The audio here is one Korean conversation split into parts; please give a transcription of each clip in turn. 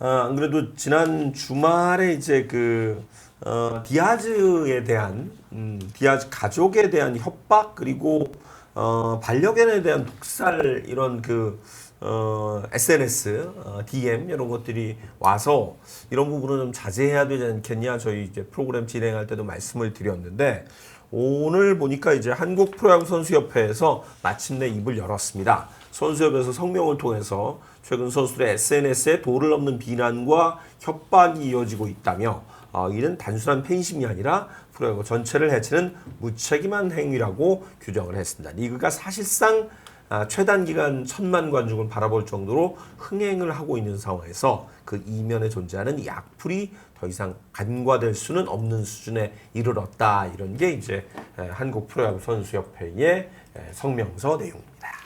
아, 안 그래도 지난 주말에 이제 그 어, 디아즈에 대한 음, 디아즈 가족에 대한 협박 그리고 어, 반려견에 대한 독살 이런 그 어, SNS, 어, DM 이런 것들이 와서 이런 부분은 좀 자제해야 되지 않겠냐 저희 이제 프로그램 진행할 때도 말씀을 드렸는데 오늘 보니까 이제 한국 프로야구 선수협회에서 마침내 입을 열었습니다. 선수협에서 성명을 통해서 최근 선수들의 SNS에 도를 넘는 비난과 협박이 이어지고 있다며 어, 이는 단순한 팬심이 아니라 프로야구 전체를 해치는 무책임한 행위라고 규정을 했습니다. 리그가 사실상 아, 최단 기간 천만 관중을 바라볼 정도로 흥행을 하고 있는 상황에서 그 이면에 존재하는 이 악플이 더 이상 간과될 수는 없는 수준에 이르렀다 이런 게 이제 에, 한국 프로야구 선수협회의 에, 성명서 내용입니다.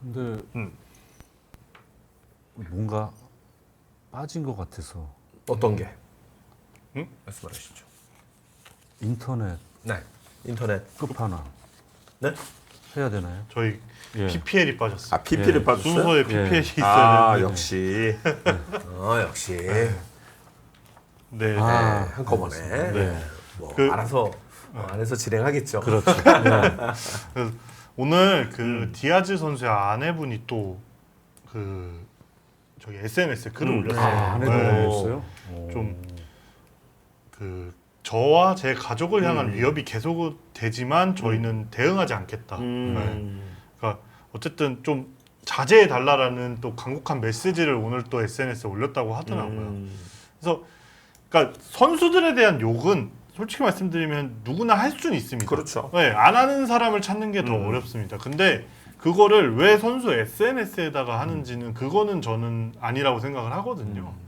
근데 뭔가 빠진 것 같아서 어떤 게? 응? 말씀하시죠. 인터넷 네. 인터넷. 끝판왕 네? 해야 되나요? 저희 예. PPL이 빠졌어요. 아 PP를 예. 빠졌어요? 순서에 PPL이 있어야 아 되는데. 역시. 어 역시. 네. 아, 네, 한꺼번에. 네. 뭐 그- 알아서 어, 안에서 진행하겠죠. 그렇죠. 네. 그래서 오늘 그 음. 디아즈 선수의 아내분이 또 그 저기 SNS에 글을 음, 올렸어요. 아, 안에도 네. 올렸어요? 좀 그 저와 제 가족을 향한 음. 위협이 계속 되지만 저희는 대응하지 않겠다. 네. 음. 그러니까 어쨌든 좀 자제해 달라라는 또 강력한 메시지를 오늘 또 SNS에 올렸다고 하더라고요. 음. 그래서 그러니까 선수들에 대한 욕은 솔직히 말씀드리면 누구나 할 수는 있습니다. 그렇죠. 네, 안 하는 사람을 찾는 게 더 음. 어렵습니다. 근데 그거를 왜 선수 SNS에다가 하는지는 그거는 저는 아니라고 생각을 하거든요. 음.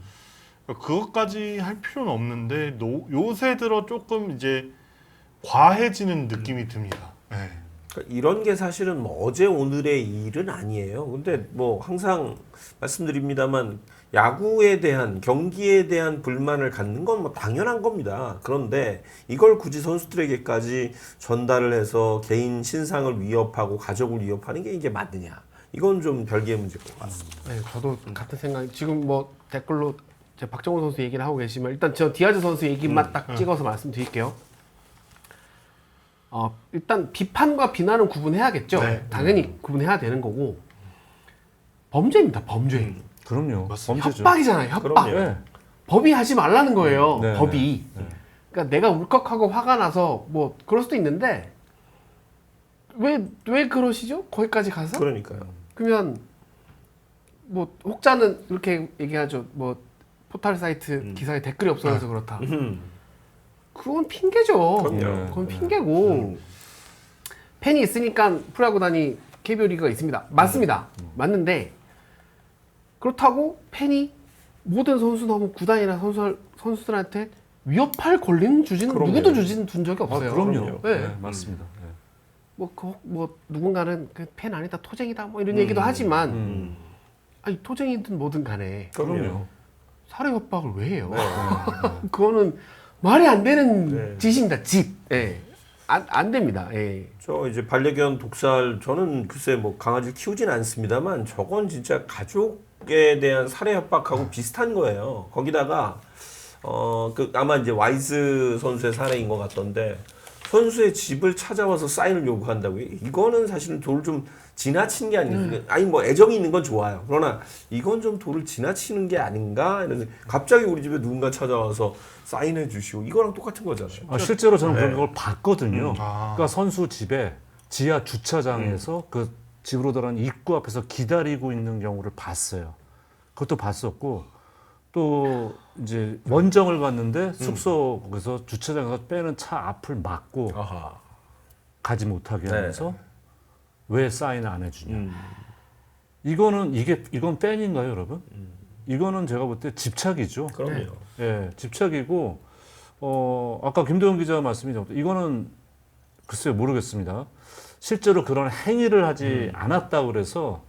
그러니까 그것까지 할 필요는 없는데 노- 요새 들어 조금 이제 과해지는 느낌이 듭니다. 네. 그러니까 이런 게 사실은 뭐 어제 오늘의 일은 아니에요. 근데 뭐 항상 말씀드립니다만 야구에 대한 경기에 대한 불만을 갖는 건 뭐 당연한 겁니다. 그런데 이걸 굳이 선수들에게까지 전달을 해서 개인 신상을 위협하고 가족을 위협하는 게 이게 맞느냐? 이건 좀 별개의 문제일 것 같습니다. 네, 저도 같은 생각. 지금 뭐 댓글로 제 박정훈 선수 얘기를 하고 계시면 일단 저 디아즈 선수 얘기만 딱 찍어서 말씀드릴게요. 어, 일단 비판과 비난은 구분해야겠죠. 네. 당연히 구분해야 되는 거고 범죄입니다. 범죄. 그럼요. 맞습니다. 범죄죠. 협박이잖아요. 협박. 그럼요. 네. 법이 하지 말라는 거예요. 네, 법이. 네. 그러니까 내가 울컥하고 화가 나서 뭐 그럴 수도 있는데 왜 왜 그러시죠? 거기까지 가서? 그러니까요. 그러면 뭐 혹자는 이렇게 얘기하죠. 뭐 포털 사이트 음. 기사에 댓글이 없어서 그렇다. 음. 그건 핑계죠. 그럼요. 그건 네. 핑계고 음. 팬이 있으니까 프로야구단이 KBO 리그가 있습니다. 맞습니다. 음. 맞는데 그렇다고 팬이 모든 선수 너무 구단이나 선수 선수들한테 위협할 권리는 주지는 그럼요. 누구도 주지는 둔 적이 아, 없어요. 그럼요. 네. 네, 맞습니다. 네. 뭐, 그, 뭐 누군가는 그 팬 아니다 토쟁이다 뭐 이런 얘기도 하지만 음. 아니 토쟁이든 뭐든 간에 그럼요. 살해 협박을 왜 해요? 네. 그거는 말이 안 되는 네. 짓입니다. 짓. 예. 안, 안 됩니다. 예. 저 이제 반려견 독살 저는 글쎄 뭐 강아지를 키우진 않습니다만 저건 진짜 가족 에 대한 살해 협박하고 비슷한 거예요. 거기다가 어 그 아마 이제 와이즈 선수의 사례인 것 같던데 선수의 집을 찾아와서 사인을 요구한다고요. 이거는 사실은 도를 좀 지나친 게 아니에요. 아니 뭐 애정이 있는 건 좋아요. 그러나 이건 좀 도를 지나치는 게 아닌가 이런 갑자기 우리 집에 누군가 찾아와서 사인해 주시고 이거랑 똑같은 거잖아요. 아, 실제로 저는 네. 그런 걸 봤거든요. 음. 아. 그러니까 선수 집에 지하 주차장에서 그 집으로 들어가는 입구 앞에서 기다리고 있는 경우를 봤어요. 그것도 봤었고 또 이제 원정을 갔는데 숙소 거기서 주차장에서 빼는 차 앞을 막고 아하. 가지 못하게 네. 하면서 왜 사인을 안 해주냐. 음. 이거는 이게 이건 팬인가요, 여러분? 이거는 제가 볼 때 집착이죠. 그럼요. 예, 집착이고 어 아까 김도영 기자 말씀이 좀 이거는 글쎄요 모르겠습니다. 실제로 그런 행위를 하지 않았다 그래서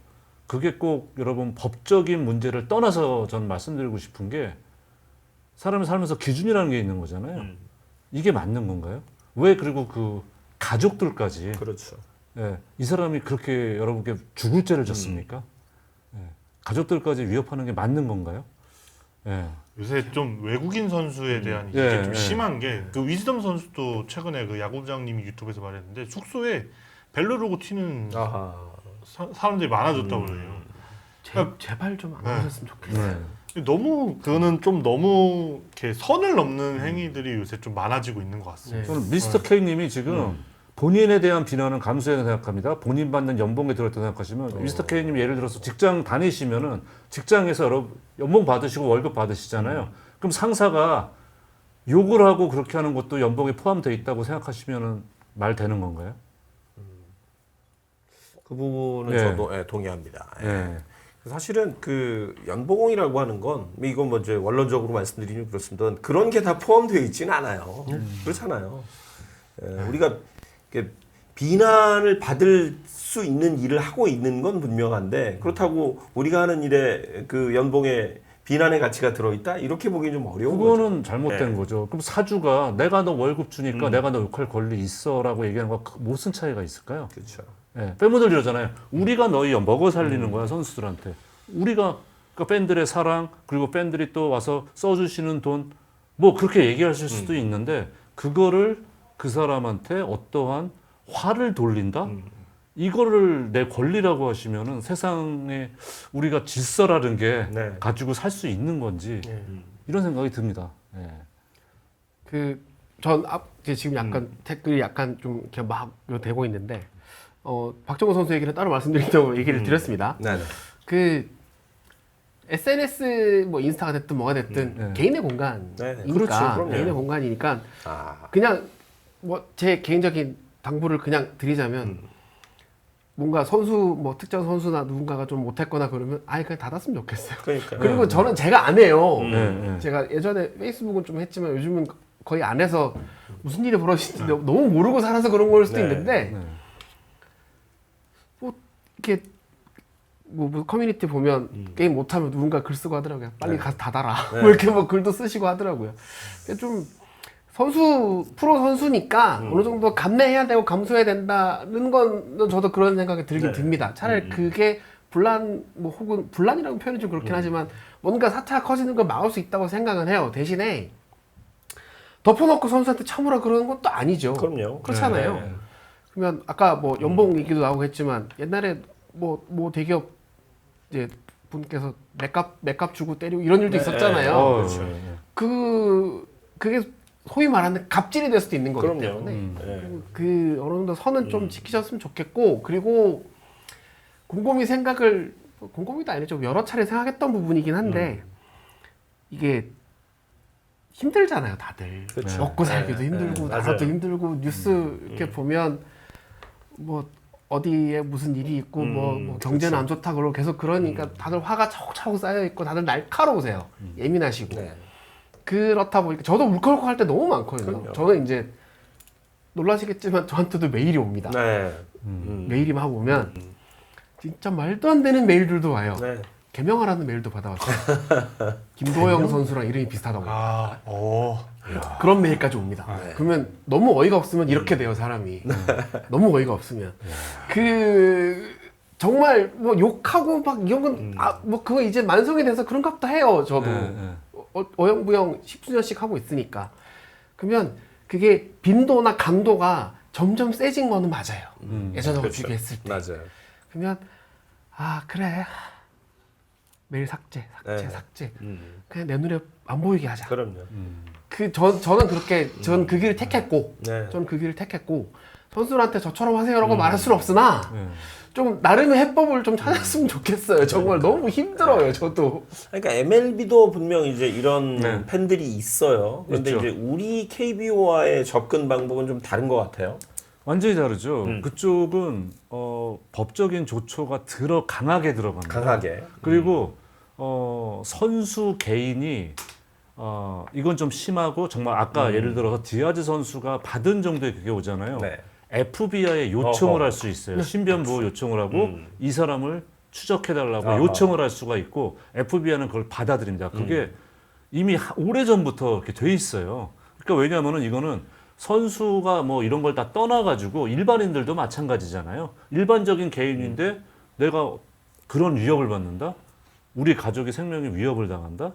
그게 꼭 여러분 법적인 문제를 떠나서 저는 말씀드리고 싶은 게 사람이 살면서 기준이라는 게 있는 거잖아요. 음. 이게 맞는 건가요? 왜 그리고 그 가족들까지 그렇죠. 예, 이 사람이 그렇게 여러분께 죽을 죄를 졌습니까? 예, 가족들까지 위협하는 게 맞는 건가요? 예. 요새 좀 외국인 선수에 대한 이게 예, 좀 예. 심한 게 그 위즈덤 선수도 최근에 그 야구부장님이 유튜브에서 말했는데 숙소에 벨르로고 튀는 아하. 사, 사람들이 많아졌다고 그래요. 제, 제발 좀 안 네. 하셨으면 좋겠어요. 네. 너무 그거는 좀 너무 이렇게 선을 넘는 행위들이 요새 좀 많아지고 있는 것 같습니다. 네. 저는 미스터 K님이 지금 본인에 대한 비난은 감수해야 생각합니다. 본인 받는 연봉에 들었다 생각하시면 미스터 K님 예를 들어서 직장 다니시면은 직장에서 여러 연봉 받으시고 월급 받으시잖아요. 그럼 상사가 욕을 하고 그렇게 하는 것도 연봉에 포함되어 있다고 생각하시면은 말 되는 건가요? 그 부분은 예. 저도 예, 동의합니다. 예. 예. 사실은 그 연봉이라고 하는 건 이건 뭐 이제 원론적으로 말씀드리면 그렇습니다. 그런 게 다 포함되어 있지는 않아요. 그렇잖아요. 예, 우리가 이렇게 비난을 받을 수 있는 일을 하고 있는 건 분명한데 그렇다고 우리가 하는 일에 그 연봉에 비난의 가치가 들어있다 이렇게 보기 좀 어려운 거죠. 그거는 잘못된 네. 거죠. 그럼 사주가 내가 너 월급 주니까 음. 내가 너 욕할 권리 있어라고 얘기하는 거 무슨 차이가 있을까요? 그렇죠. 예, 빼묻을 이러잖아요. 우리가 너희 먹어 살리는 거야 선수들한테. 우리가 그러니까 팬들의 사랑 그리고 팬들이 또 와서 써주시는 돈 뭐 그렇게 얘기하실 수도 있는데 그거를 그 사람한테 어떠한 화를 돌린다? 이거를 내 권리라고 하시면은 세상에 우리가 질서라는 게 네. 가지고 살 수 있는 건지 예. 이런 생각이 듭니다. 예. 그전 앞, 지금 약간 음. 댓글이 약간 좀 이렇게 막 되고 있는데 어 박정호 선수 얘기는 따로 말씀드린다고 얘기를 음. 드렸습니다. 네. 네. 그 SNS 뭐 인스타가 됐든 뭐가 됐든 네. 개인의 공간이니까 네, 그렇죠. 그럼요. 개인의 공간이니까 아, 그냥 뭐 제 개인적인 당부를 그냥 드리자면 음. 뭔가 선수 뭐 특정 선수나 누군가가 좀 못했거나 그러면 아예 그냥 닫았으면 좋겠어요. 그러니까. 그리고 저는 제가 안 해요. 음. 네, 네. 제가 예전에 페이스북은 좀 했지만 요즘은 거의 안 해서 무슨 일이 벌어지는지 너무 모르고 살아서 그런 걸 수도 네. 있는데 네. 이렇게 뭐, 뭐 커뮤니티 보면 음. 게임 못하면 누군가 글 쓰고 하더라고요. 빨리 가서 닫아라. 네. 뭐 이렇게 뭐 글도 쓰시고 하더라고요. 좀 선수 프로 선수니까 음. 어느 정도 감내해야 되고 감수해야 된다는 건 저도 그런 생각이 들긴 네. 듭니다. 차라리 그게 분란 뭐 혹은 분란이라는 표현이 좀 음. 그렇긴 하지만 뭔가 사차가 커지는 걸 막을 수 있다고 생각은 해요. 대신에 덮어놓고 선수한테 참으라 그러는 것도 아니죠. 그럼요. 그렇잖아요. 네. 그러면 아까 뭐 연봉 얘기도 나오고 했지만 옛날에 뭐 뭐 대기업 이제 분께서 맥값 맥값 주고 때리고 이런 일도 네. 있었잖아요. 어, 그렇죠. 예, 예. 그 그게 소위 말하는 갑질이 될 수도 있는 거기 그럼요. 때문에 음. 네. 그 어느 정도 선은 좀 지키셨으면 좋겠고 그리고 곰곰이 생각을 곰곰이도 아니죠 여러 차례 생각했던 부분이긴 한데 이게 힘들잖아요 다들 그렇죠. 먹고 살기도 네, 힘들고 네, 나라도 맞아요. 음. 힘들고 뉴스 이렇게 보면 뭐 어디에 무슨 일이 있고 뭐, 음, 뭐 경제는 그렇죠. 안 좋다 그러고 계속 그러니까 다들 화가 차곡차곡 쌓여 있고 다들 날카로우세요 예민하시고 네. 그렇다 보니까 저도 울컥울컥 할 때 너무 많거든요. 그럼요. 저는 이제 놀라시겠지만 저한테도 메일이 옵니다. 네. 음. 메일이 막 오면 진짜 말도 안 되는 메일들도 와요. 네. 개명하라는 메일도 받아왔어요. 김도영 선수랑 이름이 비슷하다고. 아, 어, 그런 메일까지 옵니다. 네. 그러면 너무 어이가 없으면 이렇게 돼요 사람이. 너무 어이가 없으면 그 정말 뭐 욕하고 막 이런 건 아 뭐 그거 이제 만성이 돼서 그런 값도 해요 저도. 네, 네. 어, 어영부영 십수년씩 하고 있으니까 그러면 그게 빈도나 강도가 점점 세진 거는 맞아요. 음. 예전하고 그렇죠. 비교했을 때. 맞아요. 그러면 아 그래 매일 삭제, 삭제, 네. 삭제. 음. 그냥 내 눈에 안 보이게 하자. 그럼요. 음. 그 저, 저는 그렇게 전그 길을 택했고 네. 저는 그 길을 택했고 선수들한테 저처럼 음. 하세요라고 말할 수는 없으나 네. 좀 나름의 해법을 좀 찾았으면 좋겠어요. 정말 네. 너무 힘들어요. 저도. 그러니까 MLB도 분명 이제 이런 네. 팬들이 있어요. 그런데 있죠. 이제 우리 KBO와의 접근 방법은 좀 다른 것 같아요. 완전히 다르죠. 음. 그쪽은 어, 법적인 조처가 들어 강하게 들어갑니다. 강하게. 그리고 어, 선수 개인이 어, 이건 좀 심하고 정말 아까 음. 예를 들어서 디아즈 선수가 받은 정도의 그게 오잖아요. 네. FBI에 요청을. 할 수 있어요. 신변 보호 요청을 하고 음. 이 사람을 추적해 달라고 아하. 요청을 할 수가 있고 FBI는 그걸 받아들입니다. 그게 음. 이미 오래 전부터 이렇게 돼 있어요. 그러니까 왜냐하면은 이거는 선수가 뭐 이런 걸 다 떠나가지고 일반인들도 마찬가지잖아요. 일반적인 개인인데 내가 그런 위협을 받는다? 우리 가족의 생명에 위협을 당한다?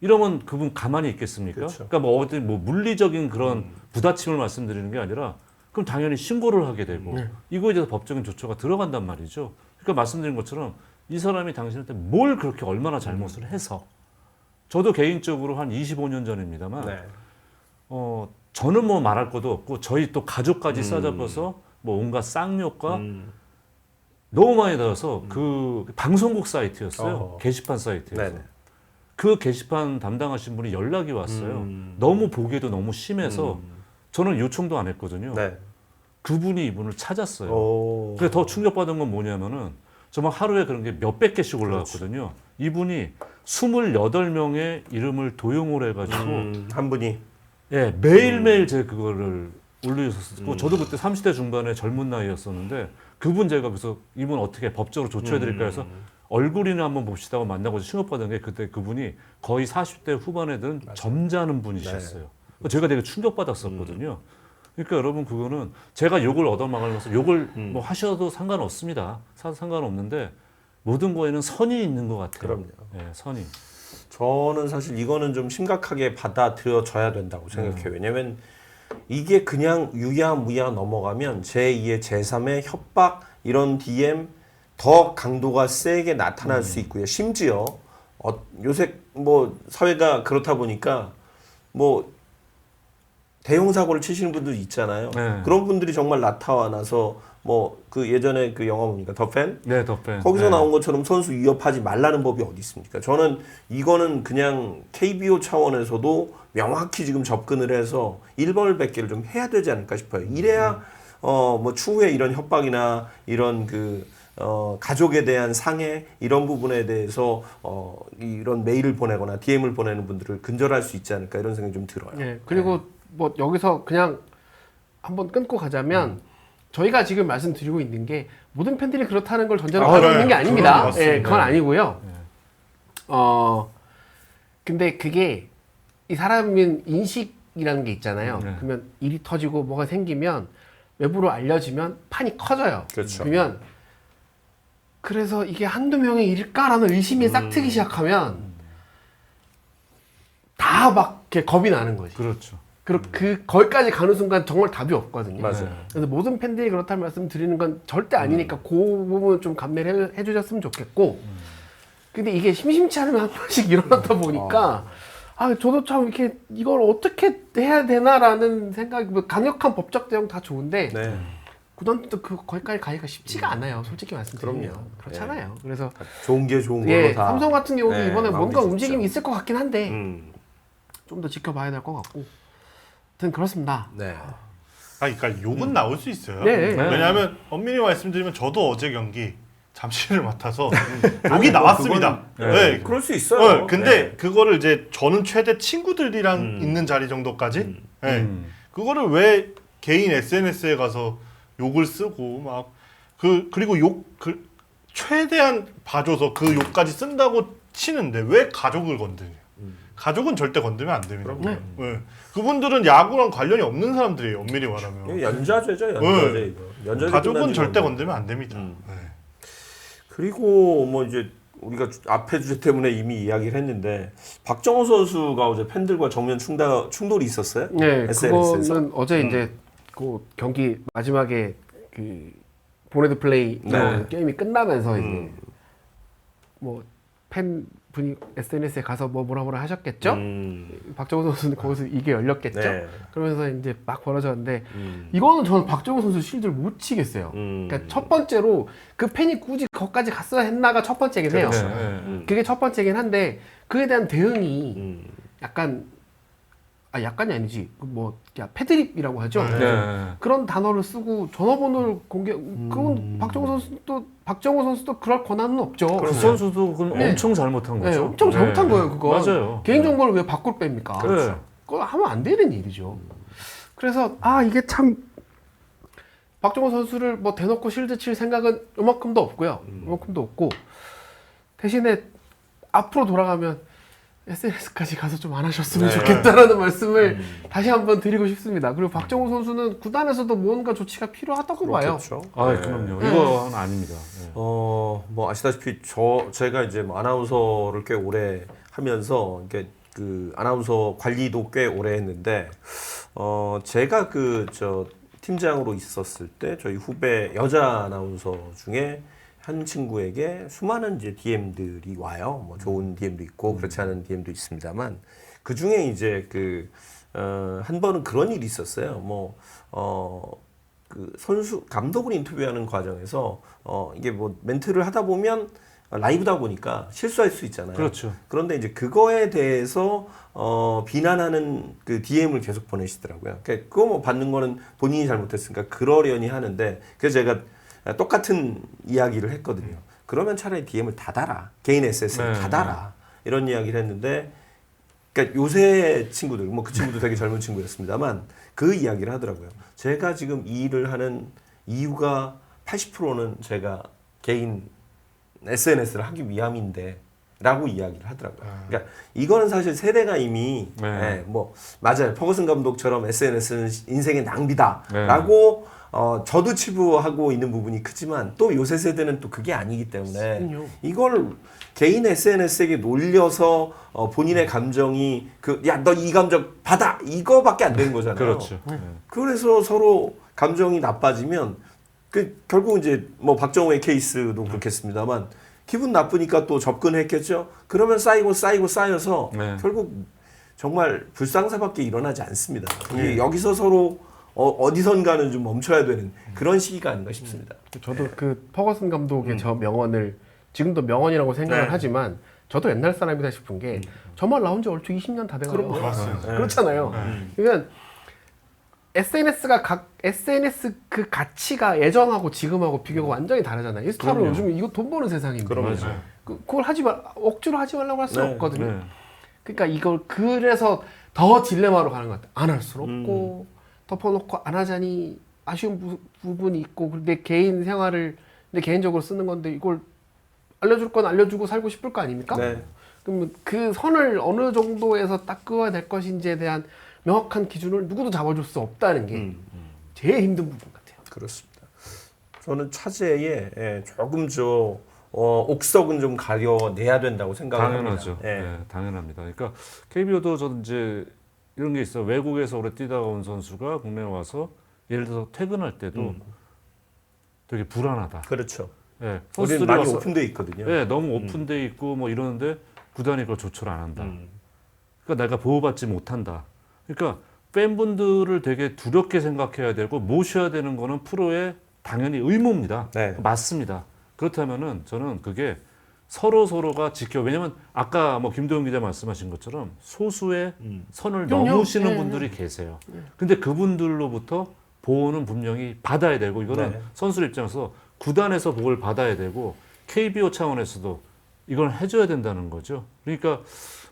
이러면 그분 가만히 있겠습니까? 그 그렇죠. 러니까 뭐 어디 뭐 물리적인 그런 부다침을 말씀드리는 게 아니라 그럼 당연히 신고를 하게 되고 네. 이거에 대해서 법적인 조처가 들어간단 말이죠. 그러니까 말씀드린 것처럼 이 사람이 당신한테 뭘 그렇게 얼마나 잘못을 해서 저도 개인적으로 한 25년 전입니다만 네. 어 저는 뭐 말할 것도 없고 저희 또 가족까지 음. 싸잡아서 뭐 온갖 쌍욕과 음. 너무 많이 들어서 그 방송국 사이트였어요. 어허. 게시판 사이트에서. 네네. 그 게시판 담당하신 분이 연락이 왔어요. 음. 너무 보기에도 너무 심해서 음. 저는 요청도 안 했거든요. 네. 그분이 이분을 찾았어요. 오. 그래 더 충격받은 건 뭐냐면은 정말 하루에 그런 게 몇백 개씩 올라왔거든요. 이분이 28명의 이름을 도용을 해가지고 음, 한 분이 예, 매일매일 제 그거를 올리셨었고 음. 저도 그때 30대 중반의 젊은 나이였었는데 그분 제가 그래서 이분 어떻게 법적으로 조처해 드릴까 해서 음. 얼굴이나 한번 봅시다고 만나고 충격받은 게 그때 그분이 거의 40대 후반에 든 점잖은 분이셨어요. 네. 제가 되게 충격받았었거든요. 그러니까 여러분 그거는 제가 욕을 얻어막으면서 욕을 음. 뭐 하셔도 상관없습니다. 사- 상관없는데 모든 거에는 선이 있는 것 같아요. 그럼요. 예, 선이. 저는 사실 이거는 좀 심각하게 받아들여져야 된다고 생각해요. 음. 왜냐면 이게 그냥 유야무야 넘어가면 제2의 제3의 협박 이런 DM 더 강도가 세게 나타날 음. 수 있고요. 심지어 어, 요새 뭐 사회가 그렇다 보니까 뭐 대형 사고를 치시는 분들 있잖아요. 네. 그런 분들이 정말 나타나서 뭐 그 예전에 그 영화 뭡니까 더팬 네, 덕배. 거기서 네. 나온 것처럼 선수 위협하지 말라는 법이 어디 있습니까? 저는 이거는 그냥 KBO 차원에서도 명확히 지금 접근을 해서 일벌백계를 좀 해야 되지 않을까 싶어요. 이래야 어 뭐 추후에 이런 협박이나 이런 그 어, 가족에 대한 상해 이런 부분에 대해서 어, 이런 메일을 보내거나 DM을 보내는 분들을 근절할 수 있지 않을까 이런 생각이 좀 들어요. 예, 그리고 뭐 여기서 그냥 한번 끊고 가자면 저희가 지금 말씀드리고 있는 게 모든 팬들이 그렇다는 걸 전제로 아, 하고 네. 있는 게 아닙니다. 예, 그건 아니고요. 네. 어, 근데 그게 이 사람은 인식이라는 게 있잖아요. 네. 그러면 일이 터지고 뭐가 생기면 외부로 알려지면 판이 커져요. 그렇죠. 그러면 그래서 이게 한두 명의 일일까라는 의심이 싹 트기 시작하면 다 막 겁이 나는 거지. 그렇죠. 그리고 그 거기까지 가는 순간 정말 답이 없거든요. 맞아요. 그래서 모든 팬들이 그렇다는 말씀 드리는 건 절대 아니니까 그 부분 좀 감내를 해, 해주셨으면 좋겠고. 근데 이게 심심치 않으면 한 번씩 일어나다 보니까 아 저도 참 이렇게 이걸 어떻게 해야 되나라는 생각이 뭐 강력한 법적 대응 다 좋은데 네. 구단도 그 거기까지 가기가 쉽지가 않아요. 솔직히 말씀드리면 그럼요. 그렇잖아요. 그래서 좋은 게 좋은 걸로 예 다. 삼성 같은 경우도 네, 이번에 뭔가 움직임이. 있을 것 같긴 한데 음. 좀 더 지켜봐야 될 것 같고. 하여튼 그렇습니다. 네. 아, 그러니까 욕은 나올 수 있어요. 네. 네. 왜냐하면 엄밀히 말씀드리면 저도 어제 경기 잠실을 맡아서 욕이 나왔습니다. 그건, 네. 그럴 수 있어요. 어, 근데 네. 그거를 이제 저는 최대 친구들이랑 음. 있는 자리 정도까지 음. 네. 음. 그거를 왜 개인 SNS에 가서 욕을 쓰고 막 그 그리고 욕 그 최대한 봐줘서 그 욕까지 쓴다고 치는데 왜 가족을 건드냐? 가족은 절대 건드면 안 됩니다. 음. 그럼요. 네. 그분들은 야구랑 관련이 없는 사람들이에요. 엄밀히 말하면 연좌제죠, 연좌제 네. 이거. 연좌제 가족은 절대 뭐. 건드면 안 됩니다. 음. 네. 그리고 뭐 이제 우리가 주- 앞에 주제 때문에 이미 이야기를 했는데 박정호 선수가 어제 팬들과 정면 충다, 충돌이 있었어요. 네, SNS에서. 그거는 어제 음. 이제 그 경기 마지막에 그 보네드 플레이 네. 게임이 끝나면서 이제 음. 뭐팬 분이 SNS에 가서 뭐 뭐라 뭐라 하셨겠죠? 음. 박정우 선수는 거기서 이게 열렸겠죠? 네. 그러면서 이제 막 벌어졌는데 음. 이거는 저는 박정우 선수 실드를 못 치겠어요. 음. 그러니까 첫 번째로 그 팬이 굳이 거기까지 갔어야 했나가 첫 번째긴 해요. 그렇죠. 네. 그게 첫 번째긴 한데 그에 대한 대응이 음. 약간 아 약간이 아니지 뭐 야, 패드립이라고 하죠. 네. 네. 그런 단어를 쓰고 전화번호를 공개 그건 박정호 선수도 박정호 선수도 그럴 권한은 없죠. 그 선수도 그건 네. 엄청 잘못한 네, 거죠. 엄청 잘못한 네. 거예요, 그거. 맞아요. 개인 정보를 왜 밖으로 뺍니까? 그렇죠. 그거 하면 안 되는 일이죠. 그래서 아 이게 참 박정호 선수를 뭐 대놓고 실드 칠 생각은 요만큼도 없고요. 요만큼도 없고 대신에 앞으로 돌아가면 SNS까지 가서 좀 안 하셨으면 네. 좋겠다라는 말씀을 다시 한번 드리고 싶습니다. 그리고 박정호 선수는 구단에서도 뭔가 조치가 필요하다고 봐요. 그렇겠죠. 아, 네. 그럼요. 네. 이거는 아닙니다. 네. 어, 뭐 아시다시피 저 제가 이제 뭐 아나운서를 꽤 오래 하면서 이렇게 그 아나운서 관리도 꽤 오래 했는데 어 제가 그 저 팀장으로 있었을 때 저희 후배 여자 아나운서 중에 한 친구에게 수많은 이제 DM들이 와요. 뭐 좋은 DM도 있고 그렇지 않은 DM도 있습니다만 그 중에 이제 그 어, 한 번은 그런 일이 있었어요. 뭐 어, 그 선수 감독을 인터뷰하는 과정에서 어 이게 뭐 멘트를 하다 보면 라이브다 보니까 실수할 수 있잖아요. 그렇죠. 그런데 이제 그거에 대해서 어 비난하는 그 DM을 계속 보내시더라고요. 그러니까 그거 뭐 받는 거는 본인이 잘못했으니까 그러려니 하는데 그래서 제가 똑같은 이야기를 했거든요. 그러면 차라리 DM을 닫아라. 개인 SS를 네, 닫아라. 이런 이야기를 했는데 그러니까 요새 친구들 뭐 그 친구도 되게 젊은 친구였습니다만 그 이야기를 하더라고요. 제가 지금 이 일을 하는 이유가 80%는 제가 개인 SNS를 하기 위함인데 라고 이야기를 하더라고요. 그러니까 이거는 사실 세대가 이미 네. 예, 뭐 맞아요. 퍼거슨 감독처럼 SNS는 인생의 네. 낭비다라고 어, 저도 치부하고 있는 부분이 크지만 또 요새 세대는 또 그게 아니기 때문에. 이걸 개인 SNS에게 놀려서 어, 본인의 감정이 그 야 너 이 감정 받아 이거밖에 안 되는 거잖아요. 그렇죠. 네. 그래서 서로 감정이 나빠지면 그 결국 이제 뭐 박정호의 케이스도 그렇겠습니다만 기분 나쁘니까 또 접근했겠죠. 그러면 쌓이고 쌓이고 쌓여서 네. 결국 정말 불상사밖에 일어나지 않습니다. 이 여기서 서로 어, 어디선가는 좀 멈춰야 되는 그런 시기가 아닌가 싶습니다. 저도 그 퍼거슨 감독의 저 명언을 지금도 명언이라고 생각을 네. 하지만 저도 옛날 사람이다 싶은 게저말 나온 지 얼추 20년 다 돼가요. 맞습니다. 네. 그렇잖아요. 그러니까 SNS가 각 SNS 그 가치가 예전하고 지금하고 비교가 완전히 다르잖아요. 인스타로 그럼요. 요즘 이거 돈 버는 세상인데 그럼요. 맞아요. 그, 그걸 하지 말 억지로 하지 말라고 할수 네. 없거든요. 네. 그러니까 이걸 그래서 더 딜레마로 가는 것 같아요. 안 할 수는 없고 덮어놓고 안 하자니 아쉬운 부, 부분이 있고 내 개인 생활을 내 개인적으로 쓰는 건데 이걸 알려줄 건 알려주고 살고 싶을 거 아닙니까? 네. 그러면 그 선을 어느 정도에서 딱 그어야 될 것인지에 대한 명확한 기준을 누구도 잡아줄 수 없다는 게 음. 제일 힘든 부분 같아요. 그렇습니다. 저는 차제에 예, 조금 저 어, 옥석은 좀 가려내야 된다고 생각합니다. 당연하죠. 예. 네, 당연합니다. 그러니까 KBO도 저는 이제 이런 게 있어요. 외국에서 오래 뛰다가 온 선수가 국내에 와서 예를 들어서 퇴근할 때도 음. 되게 불안하다. 그렇죠. 예, 우리는 선수들이 많이 와서 오픈돼 있거든요. 예, 너무 오픈돼 있고 뭐 이러는데 구단이 그걸 조처를 안 한다. 음. 그러니까 내가 보호받지 못한다. 그러니까 팬분들을 되게 두렵게 생각해야 되고 모셔야 되는 거는 프로의 당연히 의무입니다. 네. 맞습니다. 그렇다면은 저는 그게 서로 서로가 지켜 왜냐면 아까 뭐 김도영 기자 말씀하신 것처럼 소수의 음. 선을 그럼요. 넘으시는 네, 분들이 계세요. 근데 그분들로부터 보호는 분명히 받아야 되고 이거는 네. 선수 입장에서 구단에서 보호를 받아야 되고 KBO 차원에서도 이걸 해줘야 된다는 거죠. 그러니까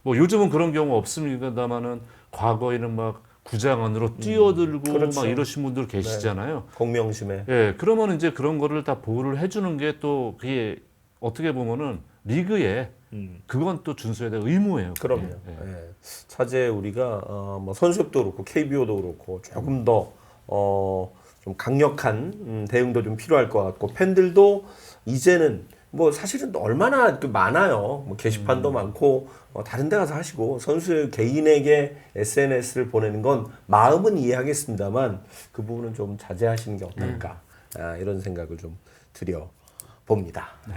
뭐 요즘은 그런 경우 없습니다만은 과거에는 막 구장 안으로 뛰어들고 그렇죠. 막 이러신 분들 계시잖아요. 공명심에 예, 그러면 이제 그런 거를 다 보호를 해주는 게 또 그게 어떻게 보면은 리그에 음. 그건 또 준수해야 될 의무예요. 그럼요. 예. 예. 차제 우리가 어, 뭐 선수협도 그렇고 KBO도 그렇고 조금 더 어, 좀 강력한 음, 대응도 좀 필요할 것 같고 팬들도 이제는 뭐 사실은 얼마나 그 많아요. 뭐 게시판도 많고 어, 다른 데 가서 하시고 선수 개인에게 SNS를 보내는 건 마음은 이해하겠습니다만 그 부분은 좀 자제하시는 게 어떨까 아, 이런 생각을 좀 드려 봅니다. 네.